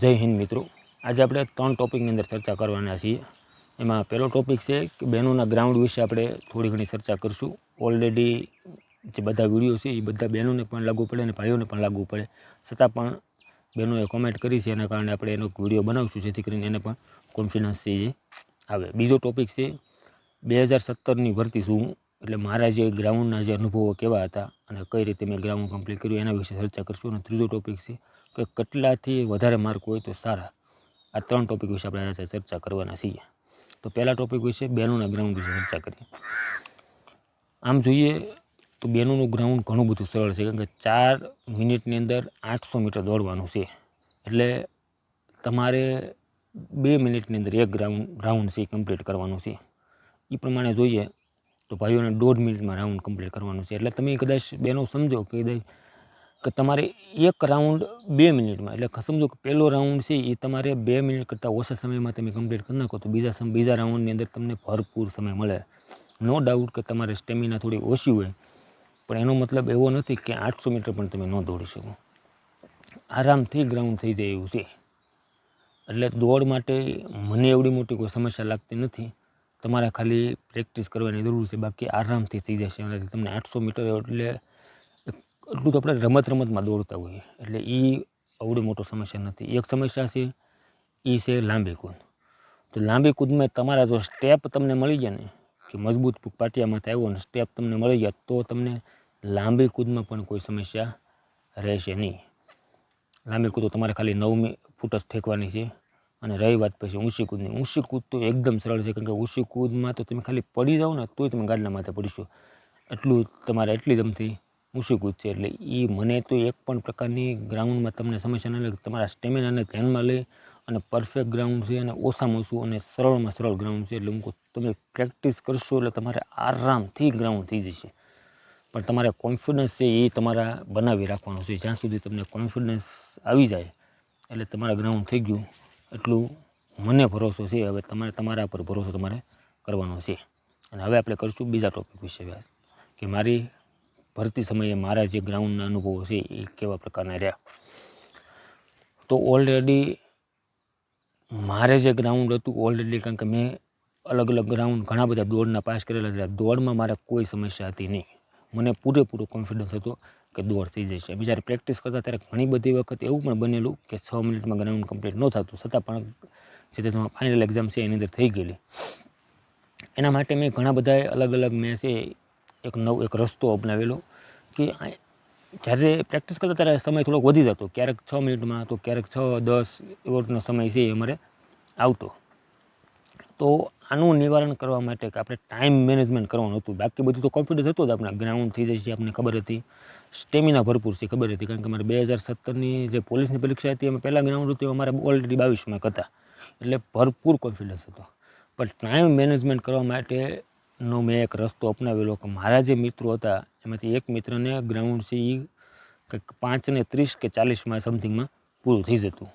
જય હિન્દ મિત્રો. આજે આપણે ત્રણ ટોપિકની અંદર ચર્ચા કરવાના છીએ. એમાં પહેલો ટોપિક છે કે બહેનોના ગ્રાઉન્ડ વિશે આપણે થોડી ઘણી ચર્ચા કરીશું. ઓલરેડી જે બધા વીડિયો છે એ બધા બહેનોને પણ લાગુ પડે અને ભાઈઓને પણ લાગુ પડે. છતાં પણ બહેનોએ કોમેન્ટ કરી છે એના કારણે આપણે એનો વીડિયો બનાવીશું, જેથી કરીને એને પણ કોન્ફિડન્સ છે આવે. બીજો ટોપિક છે, બે હજાર સત્તરની ભરતી શું? એટલે મારા જે ગ્રાઉન્ડના જે અનુભવો કેવા હતા અને કઈ રીતે મેં ગ્રાઉન્ડ કમ્પ્લીટ કર્યું એના વિશે ચર્ચા કરશું. અને ત્રીજો ટોપિક છે કે કેટલાથી વધારે માર્ક હોય તો સારા. આ ત્રણ ટોપિક વિશે આપણે આજે ચર્ચા કરવાના છીએ. તો પહેલા ટૉપિક વિશે બેનોના ગ્રાઉન્ડ વિશે ચર્ચા કરીએ. આમ જોઈએ તો બેનોનું ગ્રાઉન્ડ ઘણું બધું સરળ છે, કારણ કે ચાર મિનિટની અંદર આઠસો મીટર દોડવાનું છે. એટલે તમારે બે મિનિટની અંદર એક ગ્રાઉન્ડ રાઉન્ડ છે કમ્પ્લીટ કરવાનું છે. એ પ્રમાણે જોઈએ તો ભાઈઓને દોઢ મિનિટમાં રાઉન્ડ કમ્પ્લીટ કરવાનું છે. એટલે તમે કદાચ બેનો સમજો કે કદાચ કે તમારે એક રાઉન્ડ બે મિનિટમાં, એટલે સમજો કે પહેલો રાઉન્ડ છે એ તમારે બે મિનિટ કરતાં ઓછા સમયમાં તમે કમ્પ્લીટ કરી નાખો, તો બીજા બીજા રાઉન્ડની અંદર તમને ભરપૂર સમય મળે. નો ડાઉટ કે તમારે સ્ટેમિના થોડી ઓછી હોય, પણ એનો મતલબ એવો નથી કે આઠસો મીટર પણ તમે ન દોડી શકો. આરામથી ગ્રાઉન્ડ થઈ જાય એવું છે. એટલે દોડ માટે મને એવડી મોટી કોઈ સમસ્યા લાગતી નથી. તમારે ખાલી પ્રેક્ટિસ કરવાની જરૂર છે, બાકી આરામથી થઈ જશે. અને તમને આઠસો મીટર એટલે એટલું તો આપણે રમત રમતમાં દોડતા હોઈએ. એટલે એ અવડી મોટો સમસ્યા નથી. એક સમસ્યા છે એ છે લાંબી કૂદ. તો લાંબી કૂદમાં તમારા જો સ્ટેપ તમને મળી ગયા ને, કે મજબૂત પાટિયામાંથી આવ્યો ને સ્ટેપ તમને મળી ગયા, તો તમને લાંબી કૂદમાં પણ કોઈ સમસ્યા રહેશે નહીં. લાંબી કૂદ તો તમારે ખાલી નવમી ફૂટ જ ઠેકવાની છે અને રહી વાત પછી ઊંચી કૂદની. ઊંચી કૂદ તો એકદમ સરળ છે, કારણ કે ઊંચી કૂદમાં તો તમે ખાલી પડી જાઓ ને, તોય તમે ગાડલા માથે પડીશો. એટલું તમારે એટલી દમથી ઊંચી છે એટલે એ મને તો એક પણ પ્રકારની ગ્રાઉન્ડમાં તમને સમસ્યા ન લાગે. તમારા સ્ટેમિનાને ધ્યાનમાં લઈ અને પરફેક્ટ ગ્રાઉન્ડ છે અને ઓછામાં ઓછું અને સરળમાં સરળ ગ્રાઉન્ડ છે. એટલે હું તમે પ્રેક્ટિસ કરશો એટલે તમારે આરામથી ગ્રાઉન્ડ થઈ જશે. પણ તમારે કોન્ફિડન્સ છે એ તમારા બનાવી રાખવાનું છે. જ્યાં સુધી તમને કોન્ફિડન્સ આવી જાય, એટલે તમારા ગ્રાઉન્ડ થઈ ગયું એટલું મને ભરોસો છે. હવે તમારે તમારા પર ભરોસો તમારે કરવાનો છે. અને હવે આપણે કરીશું બીજા ટોપિક વિશે વ્યાસ કે મારી ભરતી સમયે મારા જે ગ્રાઉન્ડના અનુભવો છે એ કેવા પ્રકારના રહ્યા? તો ઓલરેડી મારે જે ગ્રાઉન્ડ હતું ઓલરેડી કારણ કે મેં અલગ અલગ ગ્રાઉન્ડ ઘણા બધા દોડના પાસ કરેલા હતા દોડમાં મારે કોઈ સમસ્યા હતી નહીં. મને પૂરેપૂરો કોન્ફિડન્સ હતો કે દોડ થઈ જશે. બીજા પ્રેક્ટિસ કરતા ત્યારે ઘણી બધી વખત એવું પણ બનેલું કે છ મિનિટમાં ગ્રાઉન્ડ કમ્પ્લીટ ન થતું. છતાં પણ જે તે ફાઇનલ એક્ઝામ છે એની અંદર થઈ ગયેલી. એના માટે મેં ઘણા બધા અલગ અલગ મેં છે એક નવ એક રસ્તો અપનાવેલો કે જ્યારે પ્રેક્ટિસ કરતા ત્યારે સમય થોડોક વધી જતો. ક્યારેક છ મિનિટમાં, તો ક્યારેક છ, દસ એવો રીતનો સમય છે એ અમારે આવતો. તો આનું નિવારણ કરવા માટે કે આપણે ટાઈમ મેનેજમેન્ટ કરવાનું હતું. બાકી બધું તો કોન્ફિડન્સ હતો જ આપણા. ગ્રાઉન્ડ થઈ જશે આપણને ખબર હતી. સ્ટેમિના ભરપૂર છે, ખબર હતી. કારણ કે અમારે બે હજાર સત્તરની જે પોલીસની પરીક્ષા હતી, અમે પહેલાં ગ્રાઉન્ડ હતું, અમારે ઓલરેડી બાવીસ માર્ક હતા. એટલે ભરપૂર કોન્ફિડન્સ હતો. પણ ટાઈમ મેનેજમેન્ટ કરવા માટેનો મેં એક રસ્તો અપનાવેલો કે મારા જે મિત્રો હતા, એમાંથી એક મિત્રને ગ્રાઉન્ડ છે એ કંઈક પાંચને ત્રીસ કે ચાલીસમાં સમથિંગમાં પૂરું થઈ જતું.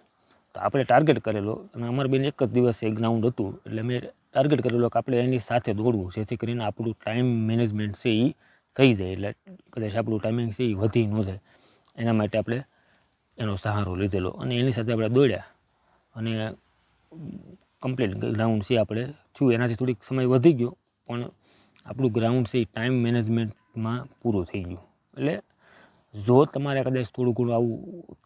તો આપણે ટાર્ગેટ કરેલો અને અમારે બેન એક જ દિવસ એ ગ્રાઉન્ડ હતું, એટલે મેં ટાર્ગેટ કરેલો કે આપણે એની સાથે દોડવું, જેથી કરીને આપણું ટાઈમ મેનેજમેન્ટ છે એ થઈ જાય, એટલે કદાચ આપણું ટાઈમિંગ છે એ વધી ન જાય. એના માટે આપણે એનો સહારો લીધેલો અને એની સાથે આપણે દોડ્યા અને કમ્પ્લીટ ગ્રાઉન્ડ છે આપણે થયું. એનાથી થોડીક સમય વધી ગયો પણ આપણું ગ્રાઉન્ડ છે એ ટાઈમ મેનેજમેન્ટમાં પૂરું થઈ ગયું. એટલે જો તમારે કદાચ થોડું ઘણું આવું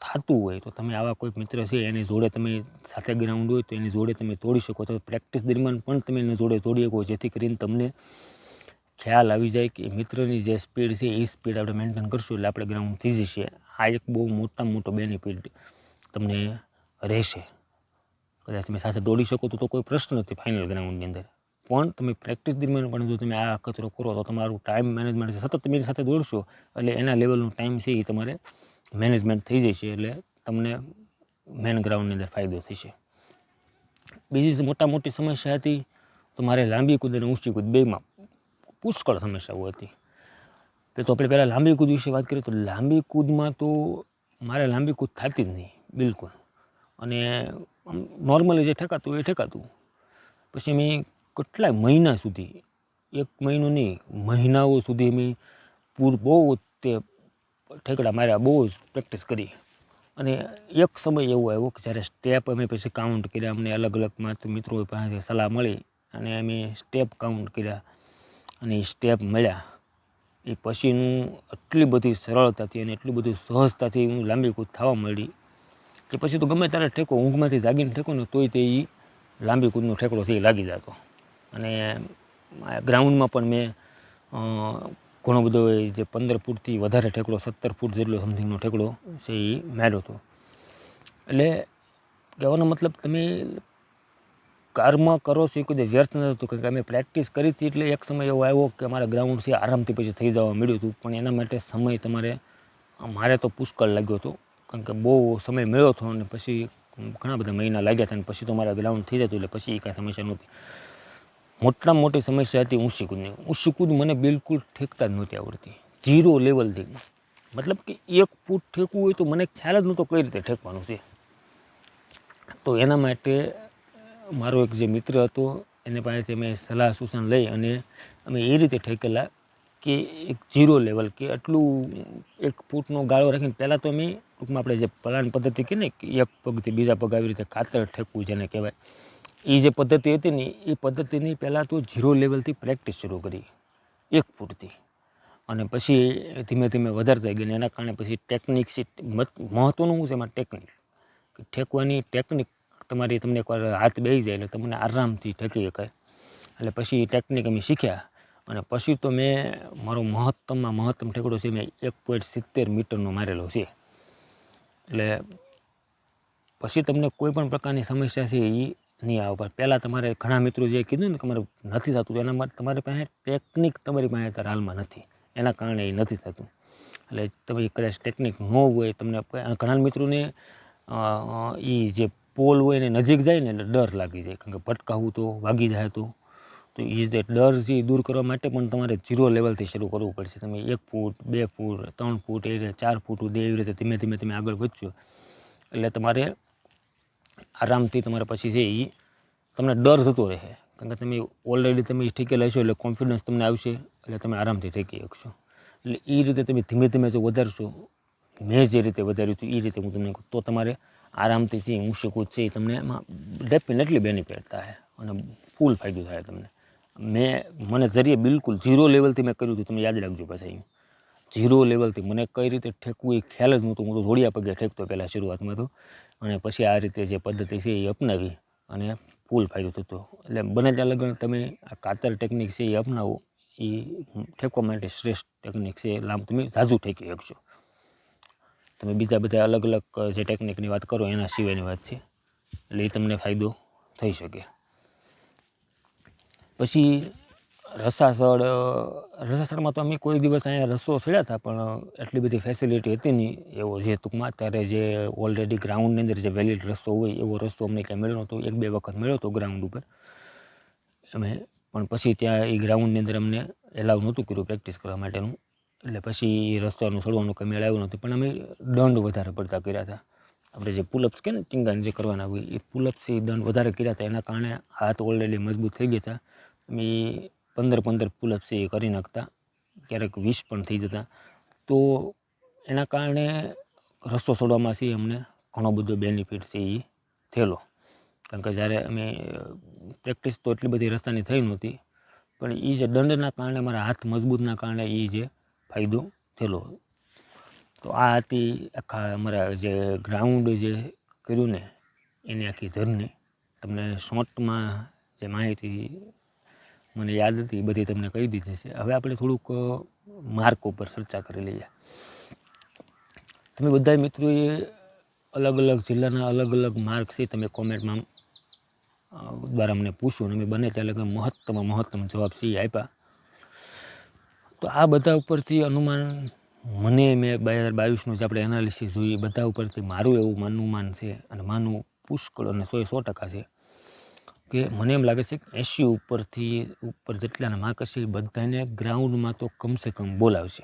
થતું હોય, તો તમે આવા કોઈ મિત્ર છે, એની જોડે તમે સાથે ગ્રાઉન્ડ હોય, તો એની જોડે તમે તોડી શકો. તો પ્રેક્ટિસ દરમિયાન પણ તમે એની જોડે તોડી શકો, જેથી કરીને તમને ખ્યાલ આવી જાય કે મિત્રની જે સ્પીડ છે, એ સ્પીડ આપણે મેન્ટેન કરશું એટલે આપણે ગ્રાઉન્ડ થઈ જશે. આ એક બહુ મોટામાં મોટો બેનિફિટ તમને રહેશે. કદાચ તમે સાથે દોડી શકો તો કોઈ પ્રશ્ન નથી ફાઇનલ ગ્રાઉન્ડની અંદર. પણ તમે પ્રેક્ટિસ દરમિયાન પણ જો તમે આ કચરો કરો તો તમારું ટાઈમ મેનેજમેન્ટ સતત તમે સાથે દોડશો એટલે એના લેવલનો ટાઈમ છે એ તમારે મેનેજમેન્ટ થઈ જશે એટલે તમને મેન ગ્રાઉન્ડની અંદર ફાયદો થશે. બીજી મોટા મોટી સમસ્યા હતી તો મારે લાંબી કૂદ અને ઊંચી કૂદ બેમાં પુષ્કળ સમસ્યાઓ હતી. તો આપણે પહેલાં લાંબી કૂદ વિશે વાત કરીએ તો લાંબી કૂદમાં તો મારે લાંબી કૂદ થતી જ નહીં, બિલકુલ. અને નોર્મલી જે ઠેકાતું એ ઠેકાતું. પછી મેં કેટલાય મહિના સુધી, એક મહિનો નહીં, મહિનાઓ સુધી મેં પૂર બહુ તે ઠેકડા માર્યા, બહુ જ પ્રેક્ટિસ કરી. અને એક સમય એવો આવ્યો કે જ્યારે સ્ટેપ અમે પછી કાઉન્ટ કર્યા, અમને અલગ અલગ માત્ર મિત્રો પાસેથી સલાહ મળી અને અમે સ્ટેપ કાઉન્ટ કર્યા અને એ સ્ટેપ મળ્યા. એ પછીનું એટલી બધી સરળતાથી અને એટલી બધી સહજતાથી હું લાંબી કૂદ થવા મળી કે પછી તો ગમે ત્યારે ઠેકો ઊંઘમાંથી જાગીને ઠેકો ને તોય તે એ લાંબી કૂદનો ઠેકડો થઈ લાગી જતો. અને ગ્રાઉન્ડમાં પણ મેં ઘણો બધો જે પંદર ફૂટથી વધારે ઠેકડો, સત્તર ફૂટ જેટલો સમથિંગનો ઠેકડો છે એ માર્યો હતો. એટલે કહેવાનો મતલબ તમે કારમાં કરો છો એ કોઈ વ્યર્થ નથી થતું, કારણ કે અમે પ્રેક્ટિસ કરી હતી એટલે એક સમય એવો આવ્યો કે અમારા ગ્રાઉન્ડ છે આરામથી પછી થઈ જવા મળ્યું હતું, પણ એના માટે સમય તમારે, મારે તો પુષ્કળ લાગ્યો હતો, કારણ કે બહુ સમય મળ્યો હતો અને પછી ઘણા બધા મહિના લાગ્યા હતા અને પછી તો મારા ગ્રાઉન્ડ થઈ જતું એટલે પછી એ કાંઈ સમસ્યા નહોતી. મોટામાં મોટી સમસ્યા હતી ઊંચી કૂદની. ઊંચી કૂદ મને બિલકુલ ઠેકતા જ નહોતી આવડતી. ઝીરો લેવલથી મતલબ કે એક ફૂટ ઠેકવું હોય તો મને ખ્યાલ જ નહોતો કઈ રીતે ઠેકવાનું છે. તો એના માટે મારો એક જે મિત્ર હતો, એને પાસેથી મેં સલાહ સૂચન લઈ અને અમે એ રીતે ઠેકેલા કે એક ઝીરો લેવલ કે આટલું એક ફૂટનો ગાળો રાખીને પહેલાં તો અમે ટૂંકમાં આપણે જે પલાન પદ્ધતિ કહીએ ને એક પગથી બીજા પગ આવી રીતે કાતર ઠેકવું જેને કહેવાય એ જે પદ્ધતિ હતી ને એ પદ્ધતિની પહેલાં તો ઝીરો લેવલથી પ્રેક્ટિસ શરૂ કરી, એક ફૂટથી અને પછી ધીમે ધીમે વધારતા ગઈ અને એના કારણે પછી ટેકનિક મહત્ત્વનું શું છે એમાં ટેકનિક કે ઠેકવાની ટેકનિક તમારી તમને એકવાર હાથ બેસી જાય એટલે તમને આરામથી ઠેકી શકાય. એટલે પછી ટેકનિક અમે શીખ્યા. અને પછી તો મેં, મારો મહત્તમમાં મહત્તમ ઠેકડો છે, મેં એક પોઈન્ટ સિત્તેર મીટરનો મારેલો છે. એટલે પછી તમને કોઈ પણ પ્રકારની સમસ્યા છે એ નહીં આવે. પણ પહેલાં તમારે ઘણા મિત્રો જે કીધું ને તમારે નથી થતું, એના માટે તમારી પાસે ટેકનિક તમારી પાસે અત્યારે હાલમાં નથી. એના કારણે એ નથી થતું. એટલે તમે કદાચ ટેકનિક ન હોય તમને ઘણા મિત્રોને એ જે પોલ હોય એને નજીક જાય ને એટલે ડર લાગી જાય. કારણ કે ભટકાવું તો, વાગી જાય તો. તો એ જે ડર એ દૂર કરવા માટે પણ તમારે ઝીરો લેવલથી શરૂ કરવું પડશે. તમે એક ફૂટ, બે ફૂટ, ત્રણ ફૂટ, એ રીતે ચાર ફૂટ સુધી એવી રીતે ધીમે ધીમે તમે આગળ વધશો. એટલે તમારે આરામથી તમારે પછી છે એ તમને ડર થતો રહે. કારણ કે તમે ઓલરેડી તમે ઠીકે લેશો એટલે કોન્ફિડન્સ તમને આવશે એટલે તમે આરામથી ઠેકી શકશો એટલે એ રીતે તમે ધીમે ધીમે જો વધારશો, મેં જે રીતે વધાર્યું હતું એ રીતે હું તમને તો તમારે આરામથી જે હું કૂદ છે એ તમને એમાં ડેફિનેટલી બેનિફિટ થાય અને ફૂલ ફાયદો થાય તમને. મેં, મને જરીએ બિલકુલ ઝીરો લેવલથી મેં કર્યું હતું, તમે યાદ રાખજો પાછા ઝીરો લેવલથી મને કઈ રીતે ઠેકવું એ ખ્યાલ જ નહોતું. હું તો જોડિયા પગે ઠેકતો પહેલાં શરૂઆતમાં તો. અને પછી આ રીતે જે પદ્ધતિ છે એ અપનાવી અને ફૂલ ફાયદો થતો. એટલે બને ત્યાં લગન તમે આ કાતર ટેકનિક છે એ અપનાવો. એ ઠેકવા માટે શ્રેષ્ઠ ટેકનિક છે. લાંબ તમે ઝાઝુ ઠેકી શકશો. તમે બીજા બધા અલગ અલગ જે ટેકનિકની વાત કરો એના સિવાયની વાત છે. એટલે એ તમને ફાયદો થઈ શકે. પછી રસાસળ રસાસળમાં તો અમે કોઈ દિવસ અહીંયા રસો ચડ્યા હતા, પણ એટલી બધી ફેસિલિટી હતી નહીં. એવો જે ટૂંકમાં અત્યારે જે ઓલરેડી ગ્રાઉન્ડની અંદર જે વેલિડ રસ્તો હોય, એવો રસ્તો અમને ક્યાંય મળ્યો નહોતો. એક બે વખત મળ્યો હતો ગ્રાઉન્ડ ઉપર. અમે, પણ પછી ત્યાં એ ગ્રાઉન્ડની અંદર અમને એલાવ નહોતું કર્યું પ્રેક્ટિસ કરવા માટેનું. એટલે પછી રસ્તાનું ચડવાનું કંઈ મેળાવ્યું નહોતું. પણ અમે દંડ વધારે પડતા કર્યા હતા. આપણે જે પુલઅપ્સ કે ને ટીંગાને જે કરવાના હોય, એ પુલઅપ્સ એ દંડ વધારે કર્યા હતા. એના કારણે હાથ ઓલરેડી મજબૂત થઈ ગયા હતા. અમે પંદર પંદર પુલઅપ્સ એ કરી નાખતા. ક્યારેક વીસ પણ થઈ જતા. તો એના કારણે રસ્તો છોડવામાંથી છે અમને ઘણો બધો બેનિફિટ છે એ થયેલો. કારણ કે જ્યારે અમે પ્રેક્ટિસ તો એટલી બધી રસ્તાની થઈ નહોતી, પણ એ જે દંડના કારણે, મારા હાથ મજબૂતના કારણે એ જે ફાયદો થયેલો. તો આ હતી આખા અમારા જે ગ્રાઉન્ડ જે કર્યું ને એની આખી જર્ની તમને શોર્ટમાં જે માહિતી મને યાદ હતી એ બધી તમને કહી દીધી છે. હવે આપણે થોડુંક માર્ક ઉપર ચર્ચા કરી લઈએ. તમે બધા મિત્રોએ અલગ અલગ જિલ્લાના અલગ અલગ માર્ક છે, તમે કોમેન્ટમાં દ્વારા અમને પૂછો અને અમે બને ત્યાં મહત્તમ મહત્તમ જવાબ સી આપ્યા તો આ બધા ઉપરથી અનુમાન, મને મેં બે હજાર બાવીસનું જે આપણે એનાલિસિસ જોઈએ બધા ઉપરથી મારું એવું અનુમાન છે અને માનું પુષ્કળ અને સો સો ટકા છે. કે મને એમ લાગે છે કે એંશી ઉપરથી ઉપર જેટલાના માર્ક હશે બધાને ગ્રાઉન્ડમાં તો કમસે કમ બોલાવશે.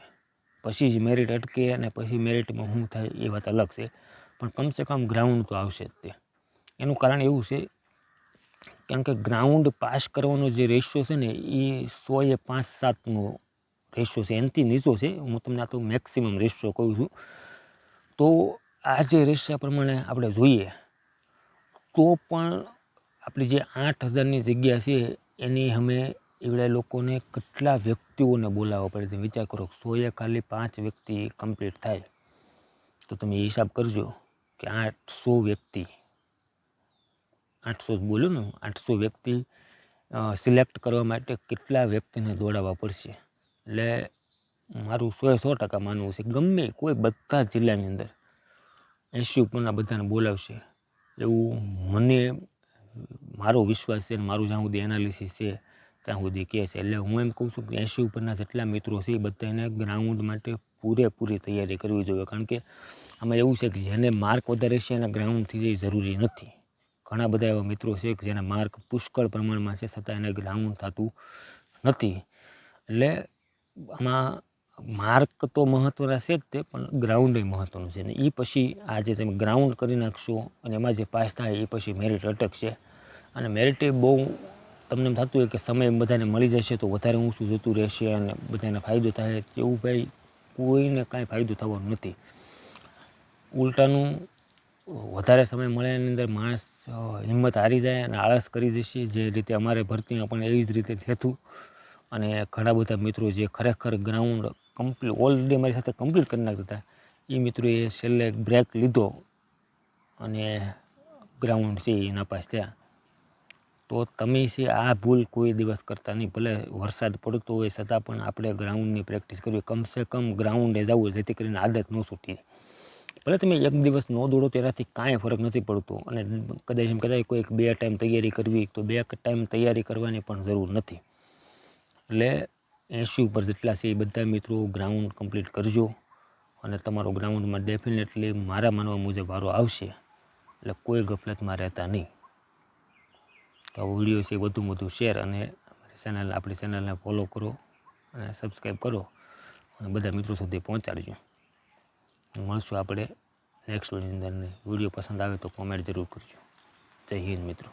પછી જ મેરિટ અટકે અને પછી મેરિટમાં શું થાય એ વાત અલગ છે. પણ કમસે કમ ગ્રાઉન્ડ તો આવશે જ તે. એનું કારણ એવું છે કારણ કે ગ્રાઉન્ડ પાસ કરવાનો જે રેશિયો છે ને એ સોએ પાંચ સાતનો રેશિયો છે. એનાથી નીચો છે. હું તમને આ તો મેક્સિમમ રેશિયો કહું છું. તો આ જે રેશિયા પ્રમાણે આપણે જોઈએ તો પણ આપણી જે આઠ હજારની જગ્યા છે, એની અમે એવડા લોકોને કેટલા વ્યક્તિઓને બોલાવવા પડે છે. વિચાર કરો, સોએ ખાલી પાંચ વ્યક્તિ કમ્પ્લીટ થાય. તો તમે હિસાબ કરજો કે આઠસો વ્યક્તિ, આઠસો જ બોલ્યો ને, આઠસો વ્યક્તિ સિલેક્ટ કરવા માટે કેટલા વ્યક્તિને દોડાવવા પડશે. એટલે મારું સો સો ટકા માનવું છે, ગમે કોઈ બધા જિલ્લાની અંદર એંશી ઉપરના બધાને બોલાવશે. એવું મને મારો વિશ્વાસ છે મારું જ્યાં સુધી એનાલિસિસ છે, ત્યાં સુધી કહે છે. એટલે હું એમ કહું છું કે એસી ઉપરના જેટલા મિત્રો છે એ બધાને ગ્રાઉન્ડ માટે પૂરેપૂરી તૈયારી કરવી જોઈએ. કારણ કે આમાં એવું છે કે જેને માર્ક વધારે છે એના ગ્રાઉન્ડ થઈ જરૂરી નથી. ઘણા બધા એવા મિત્રો છે કે જેના માર્ક પુષ્કળ પ્રમાણમાં છે છતાં એને ગ્રાઉન્ડ થતું નથી. એટલે આમાં માર્ક તો મહત્ત્વના છે જ તે, પણ ગ્રાઉન્ડે મહત્ત્વનું છે. ને એ પછી આ જે તમે ગ્રાઉન્ડ કરી નાખશો અને એમાં જે પાસ થાય એ પછી મેરિટ અટકશે. અને મેરિટ એ બહુ તમને એમ થતું હોય કે સમય બધાને મળી જશે તો વધારે ઊંચું જતું રહેશે અને બધાને ફાયદો થાય એવું ભાઈ કોઈને કાંઈ ફાયદો થવાનો નથી. ઉલટાનું વધારે સમય મળે એની અંદર માણસ હિંમત હારી જાય અને આળસ કરી જશે જે રીતે અમારે ભરતીમાં પણ એવી જ રીતે થતું. અને ઘણા બધા મિત્રો જે ખરેખર ગ્રાઉન્ડ કમ્પ્લીટ ઓલરેડી મારી સાથે કમ્પ્લીટ કરી નાખતા હતા. એ મિત્રોએ છેલ્લે બ્રેક લીધો અને ગ્રાઉન્ડ છે એ નાપાસ થયા. તો તમે છે આ ભૂલ કોઈ દિવસ કરતા નહીં, ભલે વરસાદ પડતો હોય છતાં પણ આપણે ગ્રાઉન્ડની પ્રેક્ટિસ કરવી. કમસે કમ ગ્રાઉન્ડે જવું જેથી કરીને આદત ન છૂટી. ભલે તમે એક દિવસ ન દોડો તેનાથી કાંઈ ફરક નથી પડતો. અને કદાચ એમ કદાચ કોઈક બે ટાઈમ તૈયારી કરવી, તો બે ટાઈમ તૈયારી કરવાની પણ જરૂર નથી. એટલે એંશી ઉપર જેટલા છે એ બધા મિત્રો ગ્રાઉન્ડ કમ્પ્લીટ કરજો અને તમારો ગ્રાઉન્ડમાં ડેફિનેટલી મારા માનવા મુજબ વારો આવશે. એટલે કોઈ ગફલતમાં રહેતા નહીં. તો આ વીડિયો છે વધુ વધુ શેર અને ચેનલ આપણી ચેનલને ફોલો કરો અને સબસ્ક્રાઈબ કરો અને બધા મિત્રો સુધી પહોંચાડજો. મળશું આપણે નેક્સ્ટ વિડીયોની અંદર. વીડિયો પસંદ આવે તો કોમેન્ટ જરૂર કરજો. જય હિન્દ મિત્રો.